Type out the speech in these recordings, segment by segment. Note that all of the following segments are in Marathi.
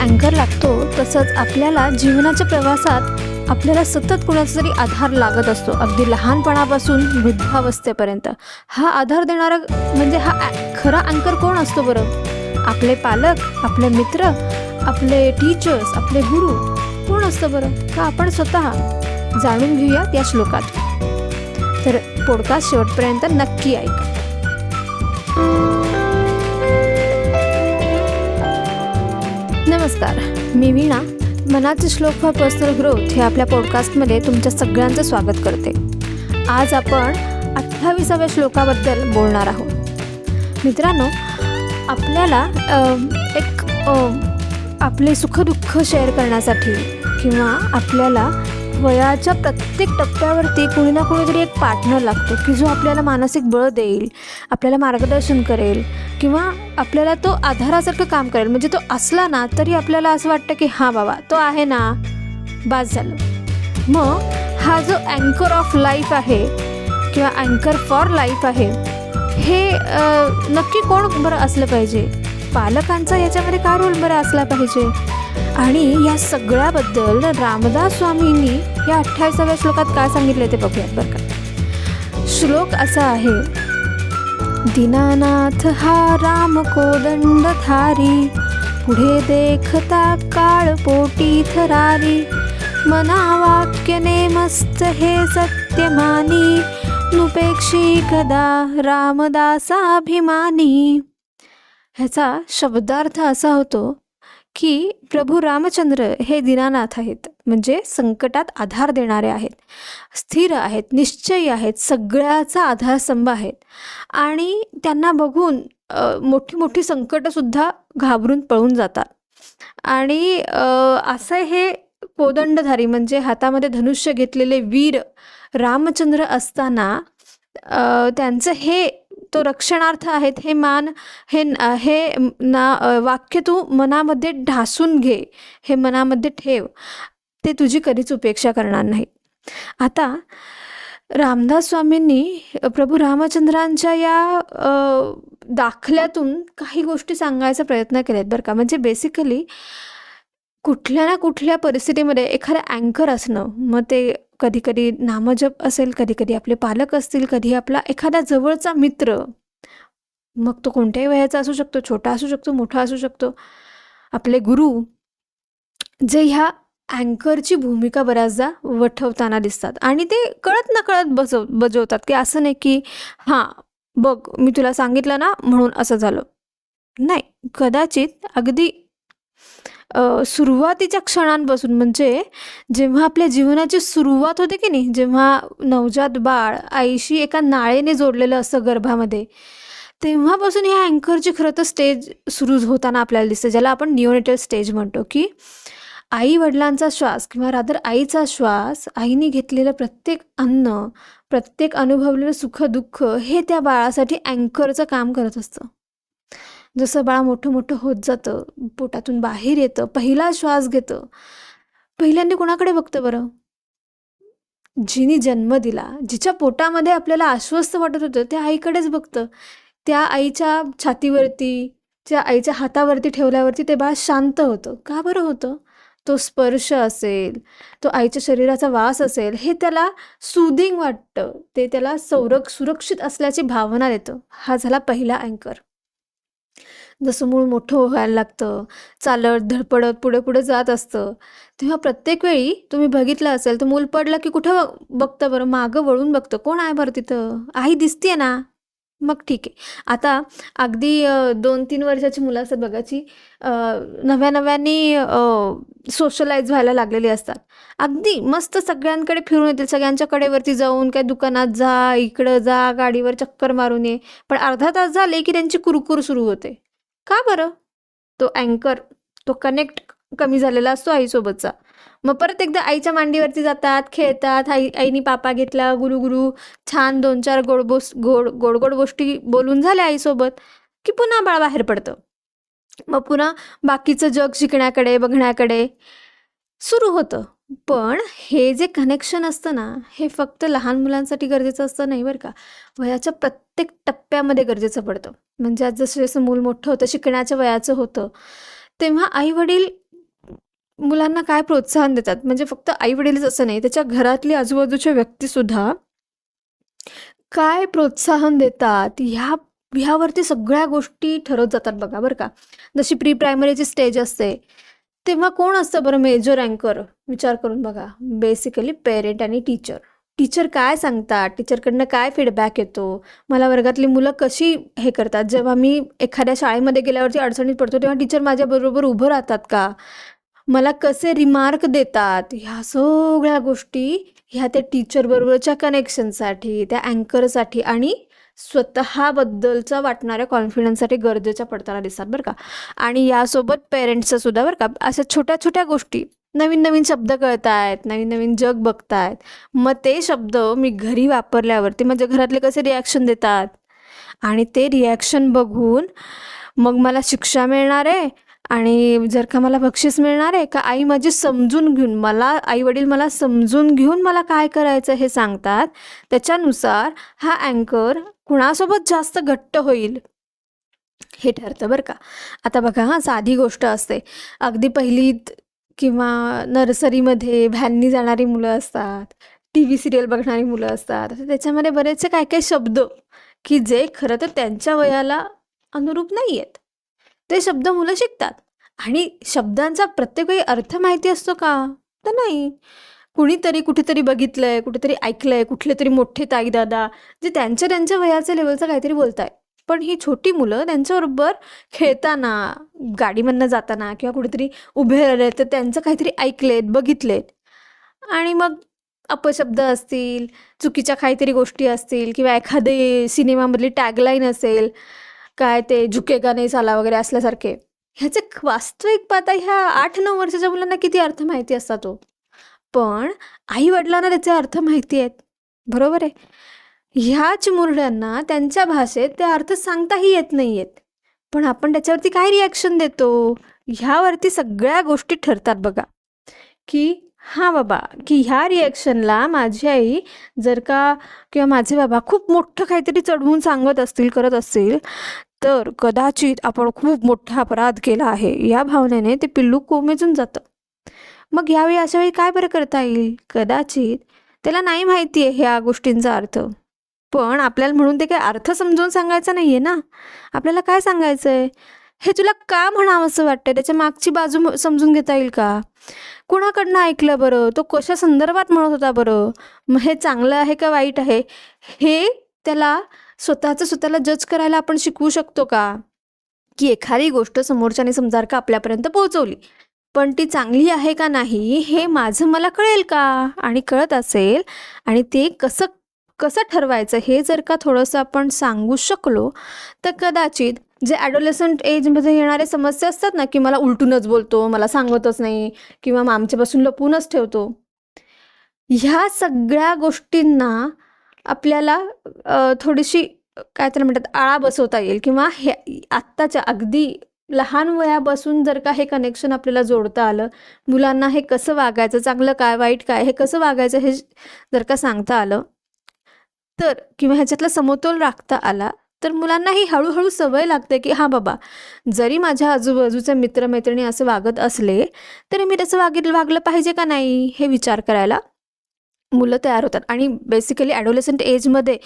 अँकर लागतो तसंच आपल्याला जीवनाच्या प्रवासात आपल्याला सतत कुणाचा तरी आधार लागत असतो. अगदी लहानपणापासून वृद्धावस्थेपर्यंत. हा आधार देणारा म्हणजे हा खरा अँकर कोण असतो बरं? आपले पालक आपले मित्र आपले टीचर्स आपले गुरु कोण असतं बरं? का आपण स्वतः? जाणून घेऊयात या श्लोकात. तर पॉडकास्ट शेवटपर्यंत नक्की ऐका. नमस्कार. मी वीणा. मनाचे श्लोक फॉर पर्सनल ग्रोथ हे आपल्या पॉडकास्टमध्ये तुमच्या सगळ्यांचं स्वागत करते. आज आपण अठ्ठावीसाव्या श्लोकाबद्दल बोलणार आहोत. मित्रांनो आपल्याला एक आपले सुखदुःख शेअर करण्यासाठी किंवा आपल्याला वयाच्या प्रत्येक टप्प्यावरती कुणी ना कुणीतरी एक पार्टनर लागतो की जो आपल्याला मानसिक बळ देईल आपल्याला मार्गदर्शन करेल किंवा आपल्याला तो आधारासारखं काम करेल. म्हणजे तो असला ना तरी आपल्याला असं वाटतं की हां बाबा तो आहे ना बास झालं. मग हा जो अँकर ऑफ लाईफ आहे किंवा अँकर फॉर लाईफ आहे हे नक्की कोण बरं असलं पाहिजे? पालकांचा याच्यामध्ये काय रोल बरं असला पाहिजे? आणि या सगळ्याबद्दल रामदास स्वामींनी या अठ्ठावीसाव्या श्लोकात काय सांगितले ते बघूयात बरं का. श्लोक असा आहे दीनानाथ हा राम कोदंडधारी पुढे देखता काळ पोटी थरारी. मना वाक्य नेमस्त हे सत्यमानी नुपेक्षी कदा रामदासाभिमानी. ह्याचा शब्दार्थ असा होतो की प्रभू रामचंद्र हे दीनानाथ आहेत. म्हणजे संकटात आधार देणारे आहेत. स्थिर आहेत निश्चयी आहेत सगळ्याचा आधारस्तंभ आहेत. आणि त्यांना बघून मोठी मोठी संकटंसुद्धा घाबरून पळून जातात. आणि असं हे कोदंडधारी म्हणजे हातामध्ये धनुष्य घेतलेले वीर रामचंद्र असताना त्यांचं हे तो रक्षणार्थ आहेत हे मान हे हे ना वाक्य तू मनामध्ये ढासून घे हे मनामध्ये ठेव. ते तुझी कधीच उपेक्षा करणार नाही. आता रामदास स्वामींनी प्रभू रामचंद्रांच्या या दाखल्यातून काही गोष्टी सांगायचा प्रयत्न केलेत बरं का. म्हणजे बेसिकली कुठल्या ना कुठल्या परिस्थितीमध्ये एखादं अँकर असणं मग ते कधी कधी नामजप असेल कधी कधी आपले पालक असतील कधी आपला एखादा जवळचा मित्र मग तो कोणत्याही वयाचा असू शकतो छोटा असू शकतो मोठा असू शकतो आपले गुरु जे ह्या अँकरची भूमिका बऱ्याचदा वठवताना दिसतात. आणि ते कळत न कळत बजव बजवतात की असं नाही की हां बघ मी तुला सांगितलं ना म्हणून असं झालं. नाही कदाचित अगदी सुरुवातीच्या क्षणांपासून म्हणजे जेव्हा आपल्या जीवनाची सुरुवात होते की नाही जेव्हा नवजात बाळ आईशी एका नाळेने जोडलेलं असतं गर्भामध्ये तेव्हापासून ह्या अँकरची खरं तर स्टेज सुरू होताना आपल्याला दिसतं ज्याला आपण निओनेटल स्टेज म्हणतो की आई वडिलांचा श्वास किंवा रादर आईचा श्वास आईने घेतलेलं प्रत्येक अन्न प्रत्येक अनुभवलेलं सुख दुःख हे त्या बाळासाठी अँकरचं काम करत असतं. जसं बाळ मोठं मोठं होत जातं पोटातून बाहेर येतं पहिला श्वास घेतं. पहिल्यांदा कोणाकडे बघतं बरं? जिने जन्म दिला जिच्या पोटामध्ये आपल्याला आश्वस्त वाटत होतं त्या आईकडेच बघतं. त्या आईच्या छातीवरती त्या आईच्या हातावरती ठेवल्यावरती ते बाळ शांत होतं. का बरं होतं? तो स्पर्श असेल तो आईच्या शरीराचा वास असेल हे त्याला सुदिंग वाटतं. ते त्याला सौरक सुरक्षित असल्याची भावना देतं. हा झाला पहिला अँकर. जसं मूळ मोठं व्हायला लागतं चालत धडपडत पुढे पुढे जात असतं. तेव्हा प्रत्येक वेळी तुम्ही बघितलं असेल तर मूल पडलं की कुठं बघतं बरं? मागं वळून बघतं. कोण आहे बरं तिथं? आई दिसते ना? मग ठीक आहे. आता अगदी दोन तीन वर्षाची मुलं असतात बघाची नव्या नव्याने सोशलाईज व्हायला लागलेली असतात. अगदी मस्त सगळ्यांकडे फिरून येतील. सगळ्यांच्या कडेवरती जाऊन काय दुकानात जा इकडं जा गाडीवर चक्कर मारून ये. पण अर्धा तास झाले की त्यांची कुरकुर सुरू होते. का बरं? तो अँकर तो कनेक्ट कमी झालेला असतो आईसोबतचा. मग परत एकदा आईच्या मांडीवरती जातात खेळतात आई आईनी पापा घेतला गुरु गुरु छान दोन चार गोड बोस गोड गोड गोड गोष्टी बोलून झाल्या आईसोबत की पुन्हा बाळ बाहेर पडतं मग पुन्हा बाकीचं जग शिकण्याकडे बघण्याकडे सुरू होतं पण हे जे कनेक्शन असतं ना, हे फक्त लहान मुलांसाठी गरजेचं असतं नाही बरं का. वयाच्या प्रत्येक टप्प्यामध्ये गरजेचं पडतं. म्हणजे आज जसं-जसं मूल मोठं होतं, शिकण्याच्या वयाचं होतं, तेव्हा आई-वडील मुलांना काय प्रोत्साहन देतात. म्हणजे फक्त आई-वडीलच असं नाही, त्याच्या घरातली आजूबाजूच्या व्यक्तीसुद्धा काय प्रोत्साहन देतात, ह्या ह्यावरती सगळ्या गोष्टी ठरत जातात बघा बरं का. जशी प्री प्रायमरीची स्टेज असते, तेव्हा कोण असतं बरं मेजर अँकर? विचार करून बघा. बेसिकली पेरेंट आणि टीचर. टीचर काय सांगतात, टीचरकडनं काय फीडबॅक येतो, मला वर्गातली मुलं कशी हे करतात, जेव्हा मी एखाद्या शाळेमध्ये गेल्यावरती अडचणीत पडतो, तेव्हा टीचर माझ्याबरोबर उभं राहतात का? मला कसे रिमार्क देतात, ह्या सगळ्या गोष्टी ह्या त्या टीचरबरोबरच्या कनेक्शनसाठी, त्या अँकरसाठी आणि स्वतःबद्दलचा वाटणाऱ्या कॉन्फिडन्ससाठी गरजेच्या पडताना दिसतात बरं का. आणि यासोबत पेरेंट्सचं सुद्धा बरं का. अशा छोट्या-छोट्या गोष्टी, नवीन-नवीन शब्द कळतायत, नवीन-नवीन जग बघतायत. मग ते शब्द मी घरी वापरल्यावरती माझ्या घरातले कसे रिॲक्शन देतात आणि ते रिॲक्शन बघून मग मला शिक्षा मिळणार आहे आणि जर का मला बक्षीस मिळणार आहे का आई माझी समजून घेऊन मला आई-वडील मला समजून घेऊन मला काय करायचं हे सांगतात. त्याच्यानुसार हा अँकर कुणासोबत जास्त घट्ट होईल, हे ठरतं बरं का. आता बघा हां, साधी गोष्ट असते. अगदी पहिलीत किंवा नर्सरीमध्ये व्हॅननी जाणारी मुलं असतात, टी व्ही सिरियल बघणारी मुलं असतात. त्याच्यामध्ये बरेचसे काय काय शब्द की जे खरं तर त्यांच्या वयाला अनुरूप नाही आहेत. ते शब्द मुलं शिकतात आणि शब्दांचा प्रत्येक वेळी अर्थ माहिती असतो का? तर नाही. कुणीतरी कुठेतरी बघितलंय, कुठेतरी ऐकलंय, कुठलेतरी मोठे ताई-दादा जे त्यांच्या त्यांच्या वयाच्या लेवलचं काहीतरी बोलताय पण ही छोटी मुलं त्यांच्याबरोबर खेळताना, गाडीमधनं जाताना किंवा कुठेतरी उभे राहिले तर त्यांचं काहीतरी ऐकलेत, बघितलेत आणि मग अपशब्द असतील, चुकीच्या काहीतरी गोष्टी असतील किंवा एखादे सिनेमामधली टॅगलाईन असेल, काय ते झुकेगा नाही झाला वगैरे असल्यासारखे. ह्याचे वास्तविक पाहता ह्या 8-9 वर्षाच्या मुलांना किती अर्थ माहिती असतात तो पण आई-वडिलांना त्याचे अर्थ माहिती आहेत. बरोबर आहे. ह्या चिमुरड्यांना त्यांच्या भाषेत ते अर्थ सांगताही येत नाही आहेत पण आपण त्याच्यावरती काय रिॲक्शन देतो, ह्यावरती सगळ्या गोष्टी ठरतात बघा. की हां बाबा, की ह्या रिॲक्शनला माझी आई जर का किंवा माझे बाबा खूप मोठं काहीतरी चढवून सांगत असतील, करत असतील, तर कदाचित आपण खूप मोठा अपराध केला आहे, या भावनेने ते पिल्लू कोमेजून जातं. मग यावेळी अशावेळी काय बरं करता येईल? कदाचित त्याला नाही माहिती आहे ह्या गोष्टींचा अर्थ. पण आपल्याला म्हणून ते काही अर्थ समजून सांगायचा आहे ना. आपल्याला काय सांगायचं आहे हे तुला का म्हणावंसं वाटतंय? त्याच्या मागची बाजू समजून घेता येईल का? कुणाकडनं ऐकलं बरं? तो कशा संदर्भात म्हणत होता बरं? मग हे चांगलं आहे का वाईट आहे? हे त्याला स्वतःचं स्वतःला जज करायला आपण शिकवू शकतो का? की एखादी गोष्ट समोरच्याने समजा का आपल्यापर्यंत पोहोचवली, पण ती चांगली आहे का नाही हे माझं मला कळेल का? आणि कळत असेल आणि ते कसं कसं ठरवायचं हे जर का थोडंसं आपण सांगू शकलो, तर कदाचित जे ॲडोलेसंट एजमध्ये येणारे समस्या असतात ना, की मला उलटूनच बोलतो, मला सांगतच नाही किंवा मग आमच्यापासून लपूनच ठेवतो. ह्या सगळ्या गोष्टींना आपल्याला थोडीशी काय तर म्हणतात आळा बसवता येईल किंवा हे आत्ताच्या अगदी लहान वयापासून जर का हे कनेक्शन आपल्याला जोडता आलं, मुलांना हे कसं वागायचं, चांगलं काय, वाईट काय, हे कसं वागायचं हे जर का सांगता आलं, तर किंवा ह्याच्यातला समतोल राखता आला, तर मुलांनाही हळूहळू सवय लागते की हां बाबा, जरी माझ्या आजूबाजूचे मित्रमैत्रिणी असं वागत असले, तरी मी तसं वागितलं वागलं पाहिजे का नाही, हे विचार करायला मुलं तयार होतात. आणि बेसिकली ॲडोलेसंट एजमध्ये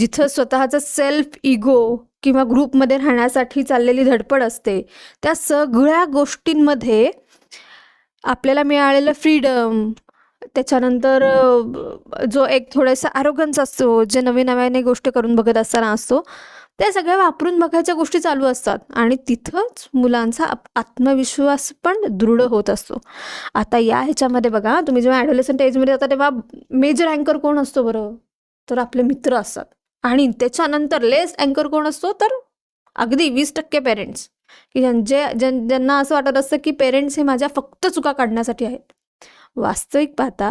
जिथं स्वतःचा सेल्फ इगो किंवा ग्रुपमध्ये राहण्यासाठी चाललेली धडपड असते, त्या सगळ्या गोष्टींमध्ये आपल्याला मिळालेलं फ्रीडम, त्याच्यानंतर जो एक थोडासा ॲरोगन्स असतो, जे नवीन-नव्याने गोष्ट करून बघत असताना असतो, त्या सगळ्या वापरून बघायच्या गोष्टी चालू असतात आणि तिथंच मुलांचा आत्मविश्वास पण दृढ होत असतो. आता या ह्याच्यामध्ये बघा, तुम्ही जेव्हा ॲडोलेसंट एजमध्ये जाता तेव्हा मेजर अँकर कोण असतो बरं? तर आपले मित्र असतात आणि त्याच्यानंतर लेस अँकर कोण असतो? तर अगदी 20% पेरेंट्स, की ज्यांचे ज्यां ज्यांना असं वाटत असतं की पेरेंट्स हे माझ्या फक्त चुका काढण्यासाठी आहेत. वास्तविक पाहता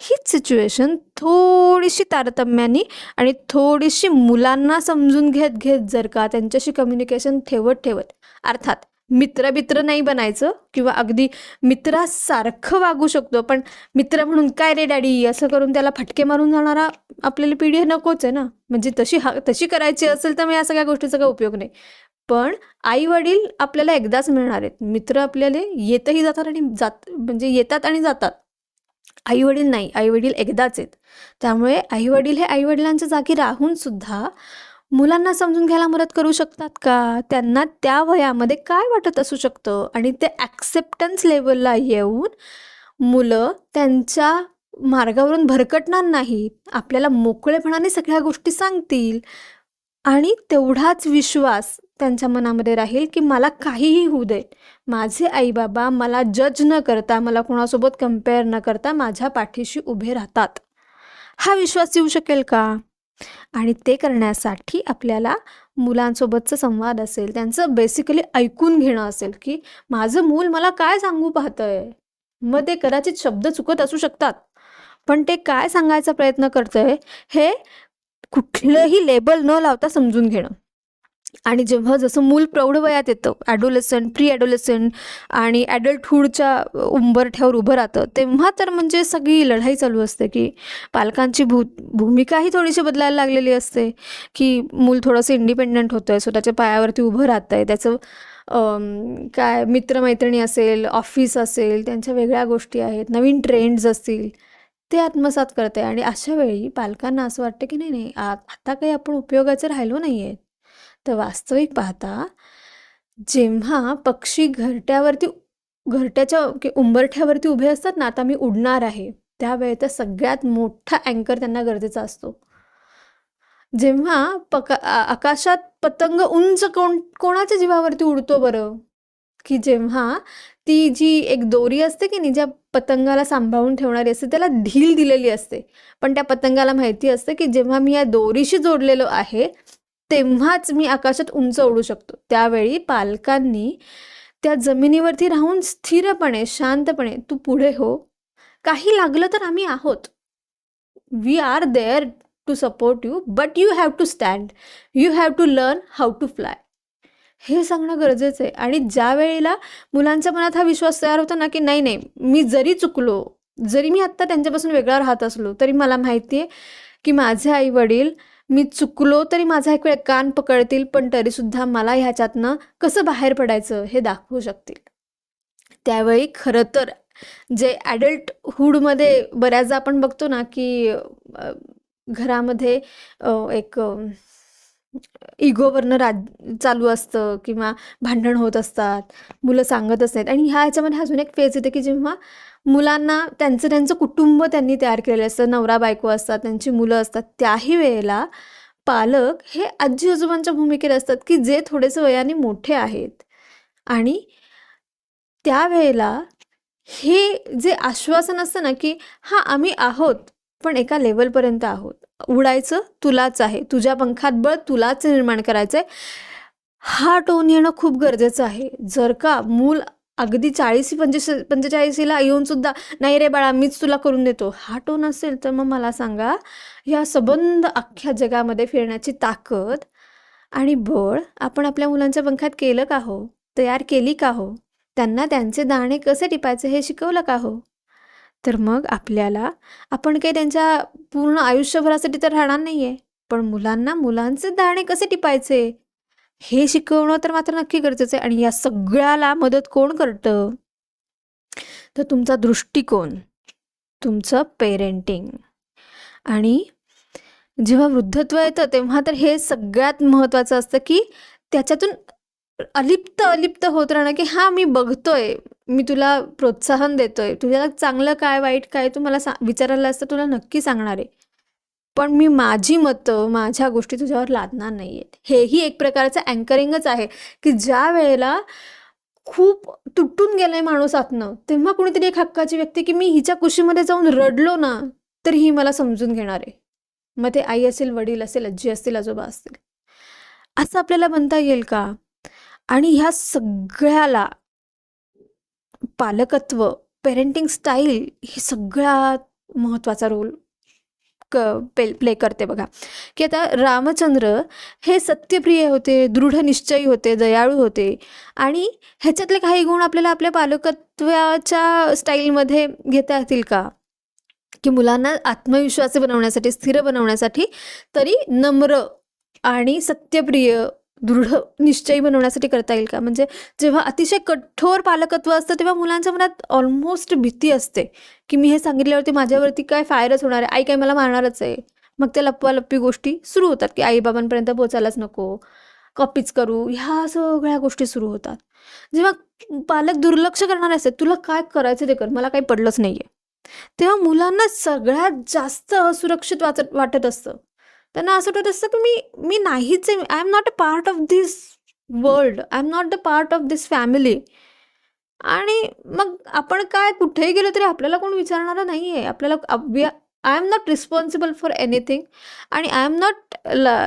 हीच सिच्युएशन थोडीशी तारतम्याने आणि थोडीशी मुलांना समजून घेत-घेत जर का त्यांच्याशी कम्युनिकेशन ठेवत-ठेवत, अर्थात मित्र मित्र नाही बनायचं किंवा अगदी मित्रासारखं वागू शकतो पण मित्र म्हणून काय रे डॅडी असं करून त्याला फटके मारून जाणारा आपल्याला पिढी नकोच आहे ना? म्हणजे तशी हा तशी करायची असेल तर मग या सगळ्या गोष्टीचा काही उपयोग नाही. पण आई वडील आपल्याला एकदाच मिळणार आहेत. मित्र आपल्याला येतही जातात आणि जात म्हणजे येतात आणि जातात. आई वडील नाही आई वडील एकदाच आहेत. त्यामुळे आई वडील हे आई वडिलांच्या जागी राहून सुद्धा मुलांना समजून घ्यायला मदत करू शकतात का? त्यांना त्या वयामध्ये काय वाटत असू शकतं? आणि ते ॲक्सेप्टन्स लेवलला येऊन मुलं त्यांच्या मार्गावरून भरकटणार नाहीत आपल्याला मोकळेपणाने सगळ्या गोष्टी सांगतील. आणि तेवढाच विश्वास त्यांच्या मनामध्ये राहील की मला काहीही होऊ दे. माझे आई बाबा मला जज न करता मला कोणासोबत कंपेअर न करता माझ्या पाठीशी उभे राहतात. हा विश्वास येऊ शकेल का? आणि ते करण्यासाठी आपल्याला मुलांसोबतचा संवाद असेल त्यांचं बेसिकली ऐकून घेणं असेल की माझं मूल मला काय सांगू पाहतंय? मग ते कदाचित शब्द चुकत असू शकतात. पण ते काय सांगायचा प्रयत्न करतंय? हे कुठलंही लेबल न लावता समजून घेणं. आणि जेव्हा जसं मूल प्रौढ वयात येतं ॲडोलेसन प्री ॲडोलेसन आणि ॲडल्टहूडच्या उंबरठ्यावर उभं राहतं तेव्हा तर म्हणजे सगळी लढाई चालू असते की पालकांची भू भूमिकाही थोडीशी बदलायला लागलेली असते की मूल थोडंसं इंडिपेंडंट होतं आहे स्वतःच्या पायावरती उभं राहतं आहे त्याचं काय मित्रमैत्रिणी असेल ऑफिस असेल त्यांच्या वेगळ्या गोष्टी आहेत नवीन ट्रेंड्स असतील ते आत्मसात करते आणि अशा वेळी पालकांना असं वाटतं की नाही नाही आ- आता काही आपण उपयोगाचं राहिलो नाही आहेत तर वास्तविक पाहता जेव्हा पक्षी घरट्यावरती घरट्याच्या की उंबरठ्यावरती उभे असतात ना आता मी उडणार आहे. त्यावेळेत सगळ्यात मोठा अँकर त्यांना गरजेचा असतो. जेव्हा पका आकाशात पतंग उंच कोण कोणाच्या जीवावरती उडतो बरं? की जेव्हा ती जी एक दोरी असते की नाही ज्या पतंगाला सांभाळून ठेवणारी असते त्याला ढील दिलेली असते. पण त्या पतंगाला माहिती असते की जेव्हा मी या दोरीशी जोडलेलो आहे तेव्हाच मी आकाशात उंच उडू शकतो. त्यावेळी पालकांनी त्या जमिनीवरती राहून स्थिरपणे शांतपणे तू पुढे हो. काही लागलं तर आम्ही आहोत. We are there to support you but you have to stand you have to learn how to fly हे सांगणं गरजेचं आहे. आणि ज्या वेळेला मुलांच्या मनात हा विश्वास तयार होतो ना की नाही नाही मी जरी चुकलो जरी मी आत्ता त्यांच्यापासून वेगळा राहत असलो तरी मला माहिती आहे की माझे आई वडील मी चुकलो तरी माझा एक वेळ कान पकडतील पण तरीसुद्धा मला ह्याच्यातनं कसं बाहेर पडायचं हे दाखवू शकतील. त्यावेळी खरं तर जे ॲडल्टहूडमध्ये बऱ्याचदा आपण बघतो ना की घरामध्ये एक इगोवरनं राज चालू असतं किंवा भांडण होत असतात मुलं सांगतच नाहीत आणि ह्या ह्याच्यामध्ये अजून एक फेज येते की जेव्हा मुलांना त्यांचं त्यांचं कुटुंब त्यांनी तयार केलेलं असतं. नवरा बायको असतात त्यांची मुलं असतात. त्याही वेळेला पालक हे आजी आजोबांच्या भूमिकेत असतात की जे थोडेसे वयाने मोठे आहेत. आणि त्यावेळेला हे जे आश्वासन असतं ना की हां आम्ही आहोत पण एका लेवलपर्यंत आहोत. उडायचं तुलाच आहे. तुझ्या पंखात बळ तुलाच निर्माण करायचं आहे हा टोन येणं खूप गरजेचं आहे. जर का मूल अगदी चाळीस पंचेस पंचेचाळीसीला येऊन सुद्धा नाही रे बाळा मीच तुला करून देतो. हा टोन असेल तर मग मला सांगा या सबंध अख्ख्या जगामध्ये फिरण्याची ताकद आणि बळ आपण आपल्या मुलांच्या पंखात केलं का हो? तयार केली का हो? त्यांना त्यांचे दाणे कसे टिपायचे हे शिकवलं का हो? तर मग आपल्याला आपण काही त्यांच्या पूर्ण आयुष्यभरासाठी तर राहणार नाही आहे पण मुलांना मुलांचे दाणे कसे टिपायचे? हे शिकवणं तर मात्र नक्की गरजेचं आहे. आणि या सगळ्याला मदत कोण करतं? तर तुमचा दृष्टिकोन तुमचं पेरेंटिंग आणि जेव्हा वृद्धत्व येतं तेव्हा तर हे सगळ्यात महत्त्वाचं असतं की त्याच्यातून अलिप्त अलिप्त होत राहणं की हां मी बघतोय. मी तुला प्रोत्साहन देतोय. तुझ्याला चांगलं काय वाईट काय तू मला सा विचारायला असतं तुला नक्की सांगणार आहे. पण मी माझी मतं माझ्या गोष्टी तुझ्यावर लादणार नाही आहेत हेही एक प्रकारचं अँकरिंगच आहे की ज्या वेळेला खूप तुटून गेलाय माणूस आतनं तेव्हा कुणीतरी एक हक्काची व्यक्ती की मी हिच्या कुशीमध्ये जाऊन रडलो ना तर ही मला समजून घेणार आहे. मग ते आई असेल वडील असेल आजी असतील आजोबा असतील. असं आपल्याला बनता येईल का? आणि ह्या सगळ्याला पालकत्व पेरेंटिंग स्टाईल हे सगळ्यात महत्त्वाचा रोल क पे प्ले करते बघा. की आता रामचंद्र हे सत्यप्रिय होते दृढ निश्चयी होते दयाळू होते आणि ह्याच्यातले काही गुण आपल्याला आपल्या पालकत्वाच्या स्टाईलमध्ये घेता येतील का? की मुलांना आत्मविश्वासी बनवण्यासाठी स्थिर बनवण्यासाठी तरी नम्र आणि सत्यप्रिय दृढ निश्चयी बनवण्यासाठी करता येईल का? म्हणजे जेव्हा अतिशय कठोर पालकत्व असतं तेव्हा मुलांच्या मनात ऑलमोस्ट भीती असते की मी हे सांगितल्यावरती माझ्यावरती काय फायरच होणार आहे? आई काय मला मारणारच आहे? मग त्या लप्पालप्पी गोष्टी सुरू होतात की आईबाबांपर्यंत पोचायलाच नको कॉपीच करू ह्या सगळ्या गोष्टी सुरू होतात. जेव्हा पालक दुर्लक्ष करणारे असते तुला काय करायचं ते कर मला काही पडलंच नाही आहे तेव्हा मुलांना सगळ्यात जास्त असुरक्षित वाचत वाटत असतं. त्यांना असं वाटत असतं की मी मी नाहीच आहे. I am not a part of this world I am not the part of this family आणि मग आपण काय कुठेही गेलो तरी आपल्याला कोण विचारणारं नाही आहे आपल्याला I am not responsible for anything आणि I am not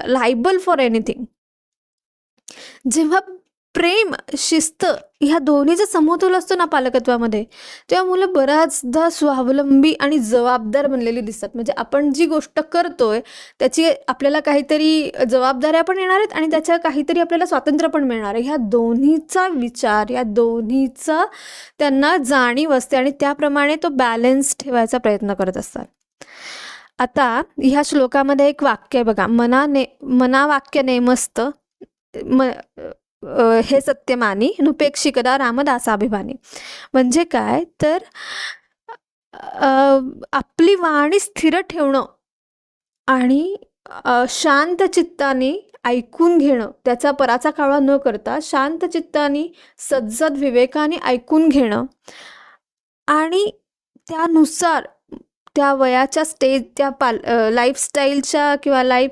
liable for anything जेव्हा प्रेम शिस्त ह्या दोन्हीचा समतोल असतो ना पालकत्वामध्ये तेव्हा मुलं बऱ्याचदा स्वावलंबी आणि जबाबदार बनलेली दिसतात. म्हणजे आपण जी गोष्ट करतोय त्याची आपल्याला काहीतरी जबाबदाऱ्या पण येणार आहेत आणि त्याच्या काहीतरी आपल्याला स्वातंत्र्य पण मिळणार आहे. ह्या दोन्हीचा विचार या दोन्हीचा त्यांना जाणीव असते आणि त्याप्रमाणे तो बॅलन्स ठेवायचा प्रयत्न करत असतात. आता ह्या श्लोकामध्ये एक वाक्य आहे बघा मनाने मना वाक्य नेमस्त म हे सत्य मानी नुपेक्षिकदा रामदासाभिमानी. म्हणजे काय? तर आपली वाणी स्थिर ठेवणं आणि शांत चित्ताने ऐकून घेणं त्याचा पराचा काळा न करता शांत चित्ताने सज्जद विवेकाने ऐकून घेणं आणि त्यानुसार त्या वयाच्या स्टेज त्या पाल लाईफस्टाईलच्या किंवा लाईफ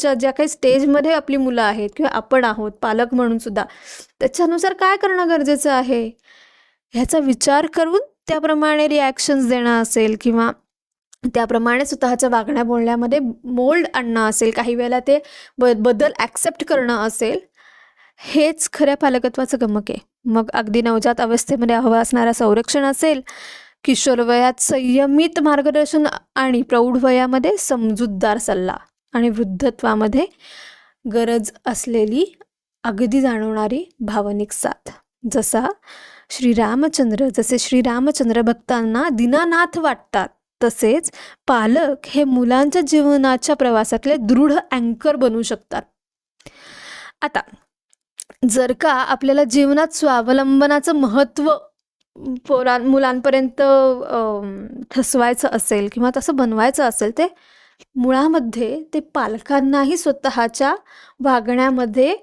च्या ज्या काही स्टेजमध्ये आपली मुलं आहेत किंवा आपण आहोत पालक म्हणून सुद्धा त्याच्यानुसार काय करणं गरजेचं आहे? ह्याचा विचार करून त्याप्रमाणे रिॲक्शन्स देणं असेल किंवा त्याप्रमाणे स्वतःच्या वागण्या बोलण्यामध्ये मोल्ड आणणं असेल काही वेळेला ते ब बदल ॲक्सेप्ट करणं असेल हेच खऱ्या पालकत्वाचं गमक आहे. मग अगदी नवजात अवस्थेमध्ये हवं असणारा संरक्षण असेल किशोर वयात संयमित मार्गदर्शन आणि प्रौढ वयामध्ये समजूतदार सल्ला. आणि वृद्धत्वामध्ये गरज असलेली अगदी जाणवणारी भावनिक साथ. जसा श्रीरामचंद्र जसे श्रीरामचंद्र भक्तांना दीनानाथ वाटतात तसेच पालक हे मुलांच्या जीवनाच्या प्रवासातले दृढ अँकर बनू शकतात. आता जर का आपल्याला जीवनात स्वावलंबनाचं महत्त्व पोरां मुलांपर्यंत ठसवायचं असेल किंवा तसं बनवायचं असेल ते मुळामध्ये ते पालकांनाही स्वतःच्या वागण्यामध्ये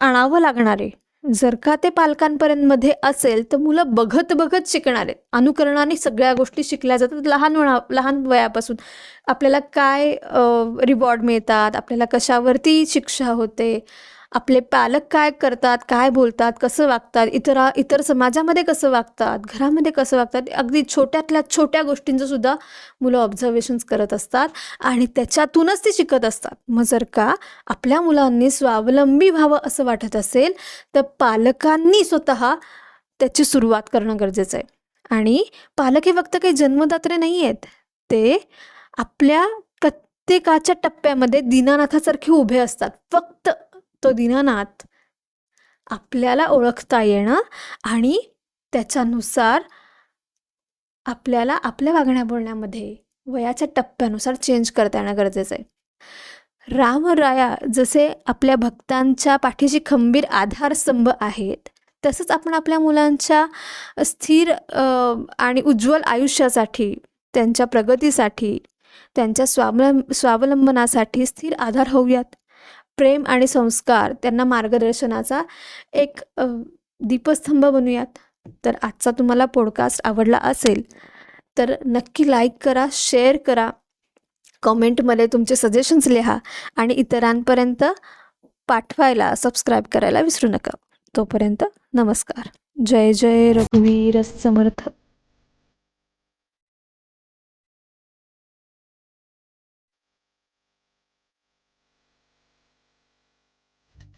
आणावं लागणार आहे. जर का ते पालकांपर्यंत मध्ये असेल तर मुलं बघत बघत शिकणार आहेत. अनुकरणाने सगळ्या गोष्टी शिकल्या जातात लहान वळा लहान वयापासून. आपल्याला काय रिवॉर्ड मिळतात? आपल्याला कशावरती शिक्षा होते? आपले पालक काय करतात काय बोलतात कसं वागतात इतरा इतर समाजामध्ये कसं वागतात घरामध्ये कसं वागतात अगदी छोट्यातल्या छोट्या गोष्टींचं सुद्धा मुलं ऑब्झर्वेशन्स करत असतात आणि त्याच्यातूनच ते शिकत असतात. मग जर का आपल्या मुलांनी स्वावलंबी व्हावं असं वाटत असेल तर पालकांनी स्वतः त्याची सुरुवात करणं गरजेचं आहे. आणि पालक हे फक्त काही जन्मदात्रे नाही आहेत. ते आपल्या प्रत्येकाच्या टप्प्यामध्ये दीनानाथासारखे उभे असतात. फक्त तो दिननाथ आपल्याला ओळखता येणं आणि त्याच्यानुसार आपल्याला आपल्या वागण्या बोलण्यामध्ये वयाच्या टप्प्यानुसार चेंज करता येणं गरजेचं आहे. रामराया जसे आपल्या भक्तांच्या पाठीशी खंबीर आधारस्तंभ आहेत तसंच आपण आपल्या मुलांच्या स्थिर आणि उज्ज्वल आयुष्यासाठी त्यांच्या प्रगतीसाठी त्यांच्या स्वावलं स्वावलंबनासाठी स्थिर आधार होऊयात. प्रेम आणि संस्कार त्यांना मार्गदर्शनाचा एक दीपस्तंभ बनूयात. तर आजचा तुम्हाला पॉडकास्ट आवडला असेल तर नक्की लाईक करा शेअर करा कॉमेंटमध्ये तुमचे सजेशन्स लिहा आणि इतरांपर्यंत पाठवायला सबस्क्राईब करायला विसरू नका. तोपर्यंत नमस्कार. जय जय रघुवीर समर्थ.